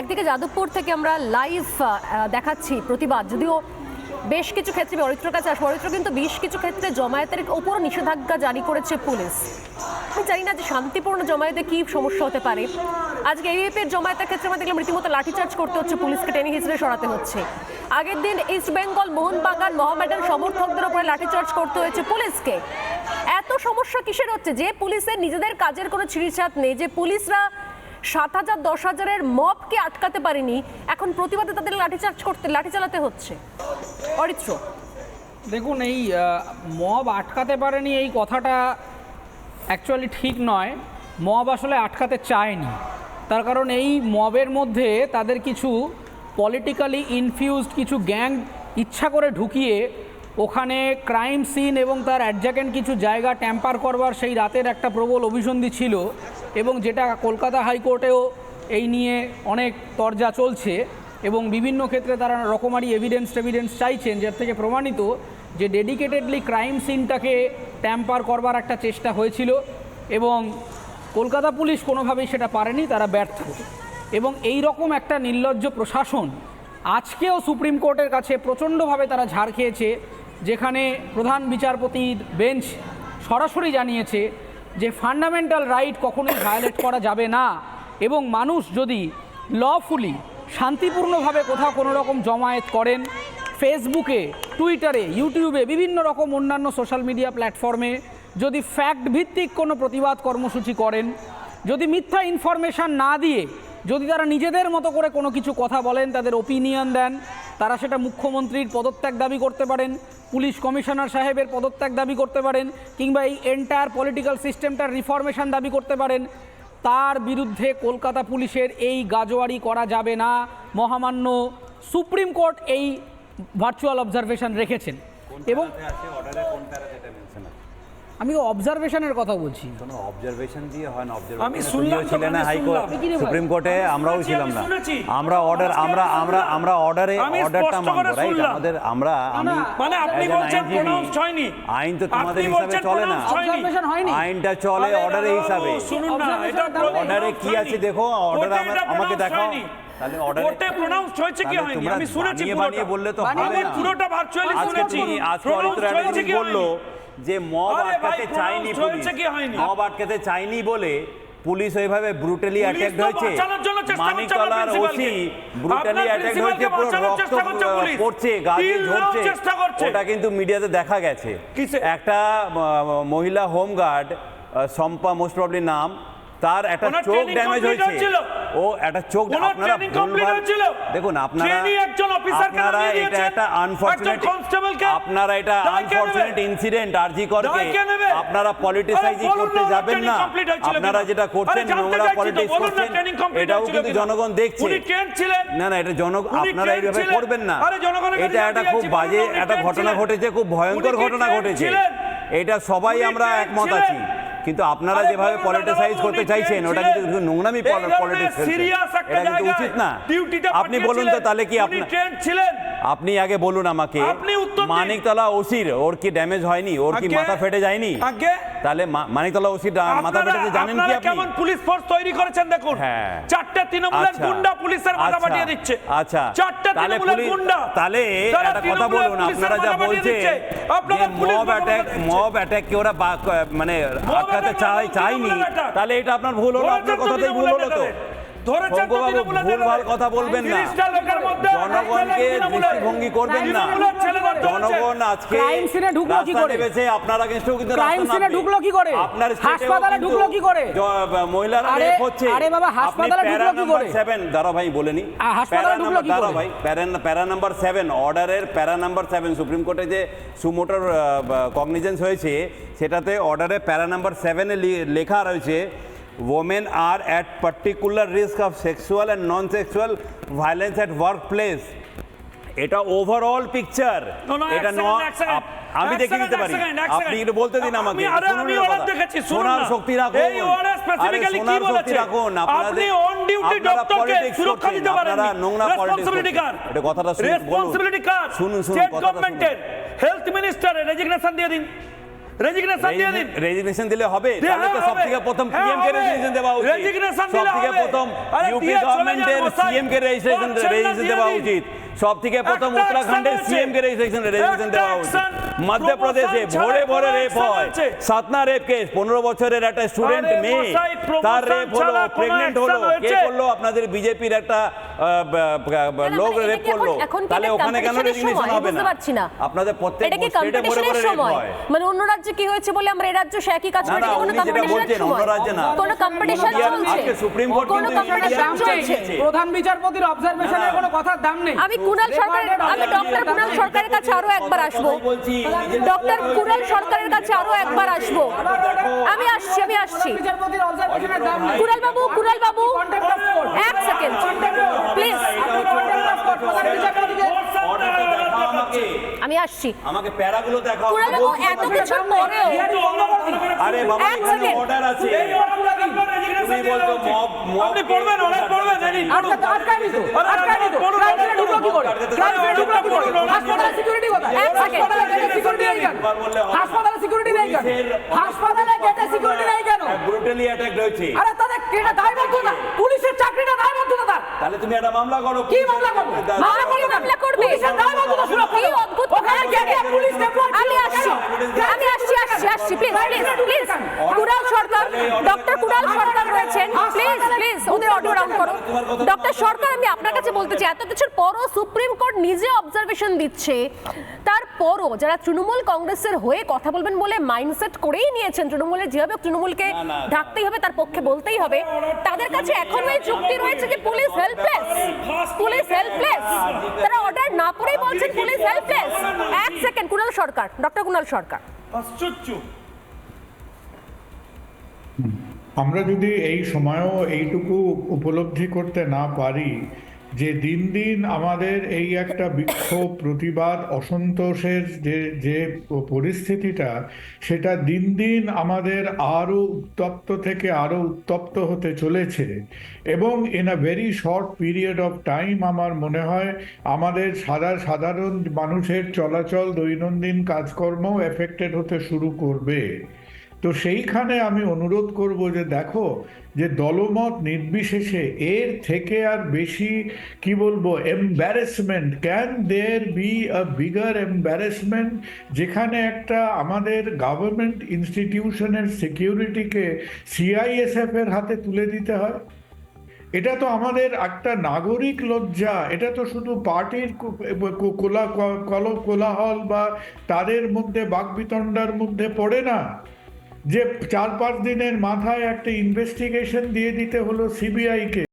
একদিকে যাদবপুর থেকে আমরা লাইভ দেখাচ্ছি প্রতিবাদ। যদিও বেশ কিছু ক্ষেত্রে আমি অরিত্রর কাছে আসব। অরিত্র কিন্তু বেশ কিছু ক্ষেত্রে জমায়েতের ওপর নিষেধাজ্ঞা জারি করেছে পুলিশ। আমি জানি না যে শান্তিপূর্ণ জমায়েতে কি সমস্যা হতে পারে। আজকে এবিএফের জমায়েতের ক্ষেত্রে আমরা দেখলাম রীতিমতো লাঠিচার্জ করতে হচ্ছে পুলিশকে, টেনে হিচড়ে সরাতে হচ্ছে। আগের দিন ইস্ট বেঙ্গল মোহনবাগান মহামেডান সমর্থকদের ওপরে লাঠিচার্জ করতে হয়েছে পুলিশকে। এত সমস্যা কিসের হচ্ছে? যে পুলিশের নিজেদের কাজের কোনো ছিঁড়িছাত নেই, যে পুলিশরা সাত হাজার, দশ হাজারের মবকে আটকাতে পারেনি। এখন প্রতিবাদে তাদের লাঠিচার্জ করতে লাঠি চালাতে হচ্ছে। অরিত্র। দেখুন, এই মব আটকাতে পারেনি এই কথাটা অ্যাকচুয়ালি ঠিক নয়। মব আসলে আটকাতে চায়নি। তার কারণ এই মবের মধ্যে তাদের কিছু পলিটিক্যালি ইনফিউজড কিছু গ্যাং ইচ্ছা করে ঢুকিয়ে ওখানে ক্রাইম সিন এবং তার অ্যাডজাকেন্ট কিছু জায়গা ট্যাম্পার করবার সেই রাতের একটা প্রবল অভিসন্ধি ছিল। এবং যেটা কলকাতা হাইকোর্টেও এই নিয়ে অনেক তরজা চলছে এবং বিভিন্ন ক্ষেত্রে তারা রকমারি এভিডেন্স টেভিডেন্স চাইছেন, যার থেকে প্রমাণিত যে ডেডিকেটেডলি ক্রাইম সিনটাকে ট্যাম্পার করবার একটা চেষ্টা হয়েছিল এবং কলকাতা পুলিশ কোনোভাবেই সেটা পারেনি, তারা ব্যর্থ। এবং এই রকম একটা নির্লজ্জ প্রশাসন আজকেও সুপ্রিম কোর্টের কাছে প্রচণ্ডভাবে তারা ঝাড় খেয়েছে, যেখানে প্রধান বিচারপতির বেঞ্চ সরাসরি জানিয়েছে যে ফান্ডামেন্টাল রাইট কখনোই ভায়োলেট করা যাবে না। এবং মানুষ যদি লফুলি শান্তিপূর্ণভাবে কোথাও কোনো রকম জমায়েত করেন, ফেসবুকে, টুইটারে, ইউটিউবে, বিভিন্ন রকম অন্যান্য সোশ্যাল মিডিয়া প্ল্যাটফর্মে যদি ফ্যাক্ট ভিত্তিক কোনো প্রতিবাদ কর্মসূচি করেন, যদি মিথ্যা ইনফরমেশান না দিয়ে, যদি তারা নিজেদের মতো করে কোনো কিছু কথা বলেন, তাদের ওপিনিয়ন দেন তারা সেটা মুখ্যমন্ত্রীর পদত্যাগ দাবি করতে পারেন পুলিশ কমিশনার সাহেবের পদত্যাগ দাবি করতে পারেন কিংবা এই এন্টায়ার পলিটিক্যাল সিস্টেমটার রিফরমেশন দাবি করতে পারেন তার বিরুদ্ধে কলকাতা পুলিশের এই গাজোয়ারি করা যাবে না। মহামান্য সুপ্রিম কোর্ট এই ভার্চুয়াল অবজারভেশন রেখেছেন। এবং অর্ডারে আমি অবজারভেশনের কথা বলছি। কোনো অবজারভেশন দিয়ে হয় না আমি অবজারভেশন শুনলাম ছিলেন না আমি হাইকোর্ট? সুপ্রিম কোর্টে আমরাও ছিলাম না। আমরা অর্ডার আমরা আমরা আমরা অর্ডারে অর্ডারটা মানবো। রাইট আমাদের আমরা আমি মানে আপনি বলছেন pronounced হয়নি। আইন তো তোমাদের হিসাবে চলে না। অবজারভেশন হয়নি। আইনটা চলে দাদা হিসাবে। শুনুন না এটা অর্ডারে কি আছে দেখো অর্ডার আমার আমাকে দেখাও। তাহলে অর্ডারে কোর্টে হয়েছে কি হয়নি? আমি শুনেছি পুরোটা। বললে তো হবে আমি না। পুরোটা ভার্চুয়ালি আজকে শুনেছি। আজকে অরিত্র বলল? যে মব আটকাতে চায়নি পুলিশ? মব আটকাতে চায়নি বলে পুলিশ ওইভাবে ব্রুটালি অ্যাটাক হয়েছে। মানিকলার ওসি ব্রুটালি অ্যাটাক হয়েছে পুরো রক্ত। পড়ছে নাও ঝরছে। ওটা কিন্তু মিডিয়াতে দেখা গেছে। একটা মহিলা হোমগার্ড শম্পা মোস্ট প্রবলি নাম তার একটা চোখ ড্যামেজ হয়েছে। ও একটা চোখ দেখুন আপনারা আপনারা এটা একটা আনফরচুনেট? আপনারা এটা? আনফরচুনেট ইনসিডেন্ট আরজি করকে দায় আপনারা পলিটিসাইজিং আরে করতে যাবেন না। আপনারা যেটা করছেন নোংরা পলিটিক্স করছেন। এটাও কিন্তু জনগণ দেখছে? না না এটা জন আপনারা এইভাবে করবেন না। আরে এটা একটা খুব বাজে একটা ঘটনা ঘটেছে খুব ভয়ঙ্কর ঘটনা ঘটেছে। এটা সবাই আমরা একমত আছি। কিন্তু আপনারা যেভাবে পলিটিসাইজ করতে চাইছেন ওটা? কিন্তু নোংরামি পলিটিক্স এটা কিন্তু উচিত না। আপনি বলুন তো তাহলে কি আপনি ছিলেন। আপনি আগে বলুন আমাকে আপনি উত্তর দিন। মানিকতলা ওসির ওর কি ড্যামেজ হয়নি ওর কি আগে- মাথা ফেটে যায়নি আগে তাহলে মা- মানিকতলা ওসির ডা- মাথা আপনারা- ফেটেছে জানেন কি আপনারা আপনি কেমন পুলিশ ফোর্স তৈরি করেছেন দেখুন হ্যাঁ। চারটে তৃণমূলের আচ্ছা। গুন্ডা পুলিশের মাথা আচ্ছা। ফাটিয়ে দিচ্ছে আচ্ছা চারটে তাহলে তৃণমূলের পুলিশ- গুন্ডা তাহলে তারা একটা কথা তৃণমূলের বলুন পুলিশের আপনারা যা মাথা বলছেন দিচ্ছে। আপনাদের পুলিশ মব মাথা অ্যাটাক দিচ্ছে। মব অ্যাটাক কে ওরা বা- মানে আটকাতে attack চাই চাইনি তৃণমূলের attack। তাহলে এটা আপনার ভুল হলো আপনার কথাতেই ভুল হলো তো তৃণমূলের ভুলভাল। কথা বলবেন না তিরিশটা লোকের মধ্যে জনগণকে দৃষ্টিভঙ্গি করবেন না। জনগণ আজকে? নেমেছে আপনারা কিন্তু কিন্তু Crime রাস্তা scene এ নামবে। ঢুকলো কি করে? আপনার হাসপাতালে ঢুকলো কি করে? মহিলারা রেপ হচ্ছে আরে বাবা, হাসপাতালে আপনি ঢুকলো প্যারা কি নাম্বার করে? সেভেন দাঁড়া ভাই বলেনি আ, হাসপাতালে ঢুকলো কি করে? ভাই প্যারা প্যারা নাম্বার সেভেন অর্ডারের প্যারা নাম্বার সেভেন সুপ্রিম কোর্টে যে সুমোটর কগনিজেন্স হয়েছে সেটাতে অর্ডারে প্যারা নাম্বার সেভেনে লেখা রয়েছে women are at particular risk of sexual and non-sexual violence at workplace. এটা ওভারঅল পিকচার এটা ন আমি দেখে নিতে পারি। আপনি একটু বলতে দিন আমাকে। শোনার শক্তি রাখুন। শক্তি রাখুন। আপনারা নোংরা এটা কথাটা শুনুন শুনুন হেলথ মিনিস্টারের রেজিগনেশন দিয়ে দিন। রেজিগনেশন দিয়ে দিন। রেজিগনেশন দিলে হবে। তাহলে তো সবথেকে সব থেকে প্রথম হ্যাঁ, পিএম কে হবে। রেজিগনেশন দেওয়া উচিত। রেজিগনেশন দিলে হবে। প্রথম ইউপি গভর্নমেন্টের সিএম কে রেজিগনেশন রেজিগনেশন দেওয়া উচিত। সব থেকে প্রথম উত্তরাখণ্ডের সিএম কে হয়েছে। রেজিগনেশন রেজিগনেশন দেওয়া action, মধ্যপ্রদেশে ভোরে ভোরে রেপ হয়। সাতনা রেপ কেস পনেরো বছরের একটা স্টুডেন্ট মেয়ে তার রেপ হলো প্রেগনেন্ট হলো। কে করল? আপনাদের বিজেপির একটা লোক মানে রেপ করল। তাহলে ওখানে কেন রেজিগনেশন হবে না? আপনাদের প্রত্যেক স্টেটে ভোরে ভোরে রেপ হয়। মানে অন্য রাজ্যে কি হয়েছে বলে আমরা এই রাজ্য সে একই কাজ করি কোনো বলছেন, অন্য রাজ্যে না। কোনো কম্পিটিশন চলছে? আজকে সুপ্রিম কোর্ট কিন্তু কম্পিটিশন। প্রধান বিচারপতির অবজারভেশনের কোনো কথার দাম নেই। আমি কুণাল সরকারের আমি ডক্টর কুণাল সরকারের কাছে আরও একবার আসব ডক্টর কুণাল সরকারের কাছে আরও একবার আসব আমি আসছি আমি আসছি কুণাল বাবু কুণাল বাবু. এক সেকেন্ড প্লিজ আমাকে আমি আসছি আমাকে প্যারাগুলো দেখাও এত করে দিন। আরে বাবা এখানে অর্ডার আছে। তুমি বলছো মব মব আপনি পড়বেন অর্ডার পড়বেন এই নিন, পড়ুন। আটকা- আটকায়নি তো, আরে, আটকায়নি তো। পড়ুন, ক্রাইম ঢুকলো কি করে? ক্রাইম ঢুকলো কি করে? হাসপাতালে সিকিউরিটি কোথায়? এক। হাসপাতালে সিকিউরিটি নেই কেন? না। হাসপাতালে সিকিউরিটি নেই কেন? হাসপাতালে গেটে সিকিউরিটি নেই কেন? ব্রুটালি অ্যাটাক হয়েছে আরে তাদের পুলিশের চাকরিটা দায়বদ্ধতা তার তাহলে তুমি একটা মামলা করো কি মামলা করবে? মামলা করবে মামলা করবে। দাও দায়বদ্ধতা সুরক্ষা কি অদ্ভুত ওখানে বলছেন। পুলিশ দেখো আমি আসছি। আমি আসছি আসছি আসছি প্লিজ প্লিজ প্লিজ কুড়াল সরকার ডক্টর কুড়াল সরকার রয়েছেন। প্লিজ প্লিজ ওদের অটো রাউন্ড করো। ডক্টর সরকার আমি আপনার কাছে বলতে চাই এত কিছুর পরও সুপ্রিম কোর্ট নিজে অবজারভেশন দিচ্ছে। তারপরও যারা তৃণমূল কংগ্রেসের হয়ে কথা বলবেন বলে মাইন্ডসেট করেই নিয়েছেন তৃণমূলের যেভাবে তৃণমূলকে। ঢাকতেই হবে তার পক্ষে বলতেই হবে তাদের কাছে এখনও এই চুক্তি রয়েছে যে পুলিশ হেল্পলেস পুলিশ হেল্পলেস তারা অর্ডার না করেই বলছেন পুলিশ হেল্পলেস এক সেকেন্ড কুণাল সরকার ডক্টর কুণাল সরকার। আশ্চর্য। আমরা যদি এই সময়ও এইটুকু উপলব্ধি করতে না পারি যে দিন দিন আমাদের এই একটা বিক্ষোভ, প্রতিবাদ, অসন্তোষের যে যে পরিস্থিতিটা, সেটা দিন দিন আমাদের আরও উত্তপ্ত থেকে আরও উত্তপ্ত হতে চলেছে। এবং in a very short period of time আমার মনে হয় আমাদের সাদা, সাধারণ মানুষের চলাচল দৈনন্দিন কাজকর্ম এফেক্টেড হতে শুরু করবে। তো সেইখানে আমি অনুরোধ করব যে দেখো, যে দলমত নির্বিশেষে এর থেকে আর বেশি, কি বলব embarrassment can there be a bigger embarrassment যেখানে একটা আমাদের গভর্নমেন্ট ইনস্টিটিউশনের সিকিউরিটিকে সিআইএসএফ এর হাতে তুলে দিতে হয়। এটা তো আমাদের একটা নাগরিক লজ্জা। এটা তো শুধু পার্টির কোলা কল, কোলাহল বা তাদের মধ্যে বাকবিতণ্ডার মধ্যে পড়ে না। যে চার পাঁচ দিনের মাথায় একটা ইনভেস্টিগেশন দিয়ে দিতে হলো সিবিআইকে